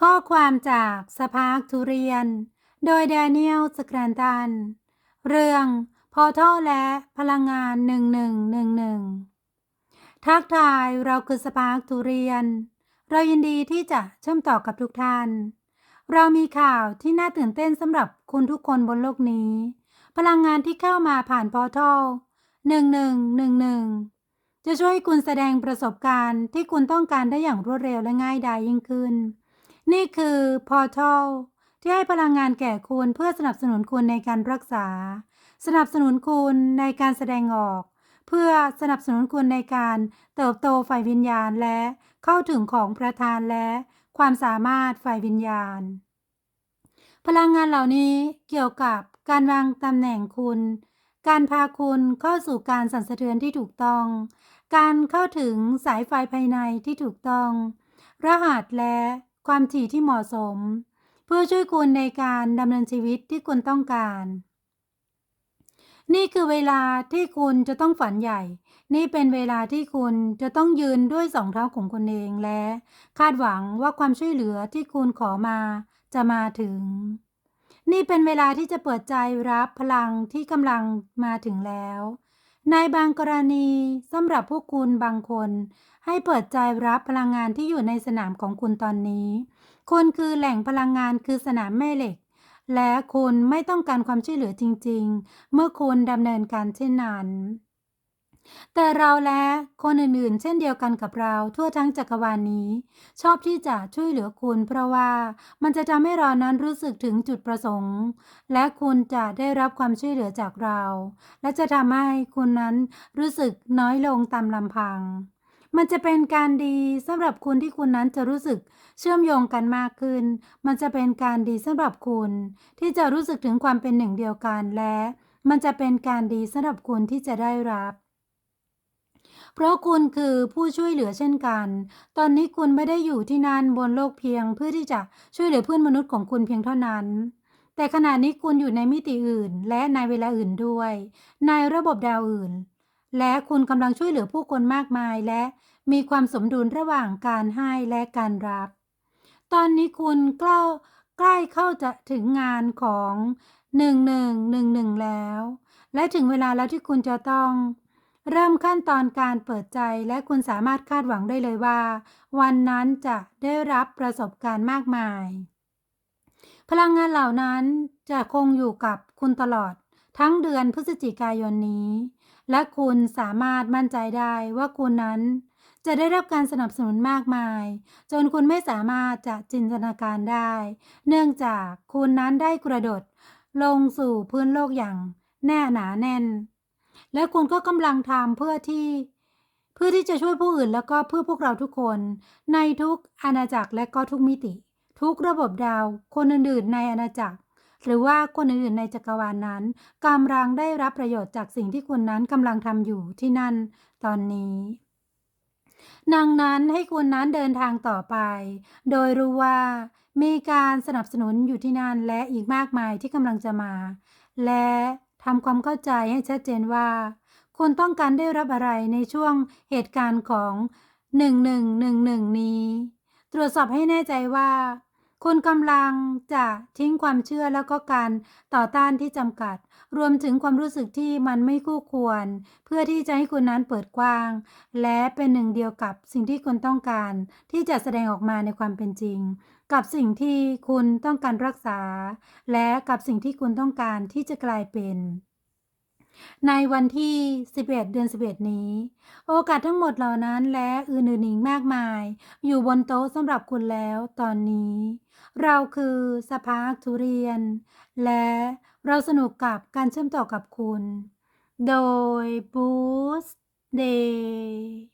ข้อความจากสภาคทุเรียน โดยแดเนียลสแกรนตัน เรื่องพอท่อและพลังงาน 1111 ทักทายเราคือสภาคทุเรียน เรายินดีที่จะเชื่อมต่อกับทุกท่าน เรามีข่าวที่น่าตื่นเต้นสำหรับคุณทุกคนบนโลกนี้ พลังงานที่เข้ามาผ่านพอทัล1111จะช่วยคุณแสดงประสบการณ์ที่คุณต้องการได้อย่างรวดเร็วและง่ายดายยิ่งขึ้น นี่คือพอทัลที่ให้พลังงานแก่คุณเพื่อสนับสนุนคุณในการรักษา สนับสนุนคุณในการแสดงออก เพื่อสนับสนุนคุณในการเติบโตฝ่ายวิญญาณและเข้าถึงของประธานและความสามารถฝ่ายวิญญาณ พลังงานเหล่านี้เกี่ยวกับการวางตำแหน่งคุณ การพาคุณเข้าสู่การสั่นสะเทือนที่ถูกต้อง การเข้าถึงสายไฟภายในที่ถูกต้อง รหัสและ ความถี่ที่เหมาะสม เพื่อช่วยคุณในการดำเนินชีวิตที่คุณต้องการ นี่คือเวลาที่คุณจะต้องฝันใหญ่ นี่เป็นเวลาที่คุณจะต้องยืนด้วยสองเท้าของคุณเองและ คาดหวังว่าความช่วยเหลือที่คุณขอมาจะมาถึง นี่เป็นเวลาที่จะเปิดใจรับพลังที่กำลังมาถึงแล้ว ในบางกรณีสำหรับพวกคุณบางคน ให้เปิดใจรับพลังงานที่อยู่ในสนามของคุณตอนนี้ คุณคือแหล่งพลังงานคือสนามแม่เหล็ก และคุณไม่ต้องการความช่วยเหลือจริง ๆ เมื่อคุณดำเนินการเช่นนั้น แต่เราและคนอื่นๆ เช่นเดียวกันกับเราทั่วทั้งจักรวาลนี้ ชอบที่จะช่วยเหลือคุณ เพราะว่ามันจะทำให้เรานั้นรู้สึกถึงจุดประสงค์ และคุณจะได้รับความช่วยเหลือจากเรา และจะทำให้คุณนั้นรู้สึกน้อยลงตามลำพัง มันจะเป็นการดีสำหรับคุณที่คุณนั้นจะรู้สึกเชื่อมโยงกันมากขึ้น มันจะเป็นการดีสำหรับคุณ ที่จะรู้สึกถึงความเป็นหนึ่งเดียวกันและ มันจะเป็นการดีสำหรับคุณที่จะได้รับ เพราะคุณคือผู้ช่วยเหลือเช่นกัน ตอนนี้คุณไม่ได้อยู่ที่นั่นบนโลกเพียง เพื่อที่จะช่วยเหลือเพื่อนมนุษย์ของคุณเพียงเท่านั้น แต่ขณะนี้คุณอยู่ในมิติอื่น และในเวลาอื่นด้วย ในระบบดาวอื่น และคุณกำลังช่วยเหลือผู้คนมากมายและมีความสมดุลระหว่างการให้และการรับ ตอนนี้คุณใกล้ใกล้เข้าจะถึงงานของ 1111 แล้ว และถึงเวลาแล้วที่คุณจะต้อง เริ่มขั้นตอนการเปิดใจและคุณสามารถคาดหวังได้เลยว่า วันนั้นจะได้รับประสบการณ์มากมาย พลังงานเหล่านั้นจะคงอยู่กับคุณตลอด ทั้งเดือนพฤศจิกายนนี้ และคุณสามารถมั่นใจได้ว่าคุณนั้น จะได้รับการสนับสนุนมากมาย จนคุณไม่สามารถจะจินตนาการได้ เนื่องจากคุณนั้นได้กระโดดลงสู่พื้นโลกอย่างแน่หนาแน่น และคุณก็กำลังทำเพื่อที่ เพื่อที่จะช่วยผู้อื่นแล้วก็เพื่อพวกเราทุกคน ในทุกอาณาจักรและก็ทุกมิติ ทุกระบบดาว คนอื่นๆในอาณาจักร หรือว่าคนอื่นๆในจักรวาลนนั้นกำลังได้รับประโยชน์จากสิ่งที่คุณนั้นกำลังทำอยู่ที่นั่นตอนนี้ดังนั้นให้คุณนั้นเดินทางต่อไป โดยรู้ว่ามีการสนับสนุนอยู่ที่นั่นและอีกมากมายที่กำลังจะมา และ ทำความเข้าใจให้ชัดเจนว่า คุณต้องการได้รับอะไรในช่วงเหตุการณ์ของ 1111 นี้ ตรวจสอบให้แน่ใจว่า คุณกำลังจะทิ้งความเชื่อแล้วก็การต่อต้านที่จำกัด รวมถึงความรู้สึกที่มันไม่คู่ควร เพื่อที่จะให้คุณนั้นเปิดกว้าง และเป็นหนึ่งเดียวกับสิ่งที่คุณต้องการที่จะแสดงออกมาในความเป็นจริง กับสิ่งที่คุณต้องการรักษา และกับสิ่งที่คุณต้องการที่จะกลายเป็น ในวันที่ 11 เดือน 11 นี้ โอกาสทั้งหมดเหล่านั้นและอื่นๆอีกมากมาย อยู่บนโต๊ะสำหรับคุณแล้วตอนนี้ เราคือสภาคทุเรียน และเราสนุกกับการเชื่อมต่อกับคุณ โดย Boost Day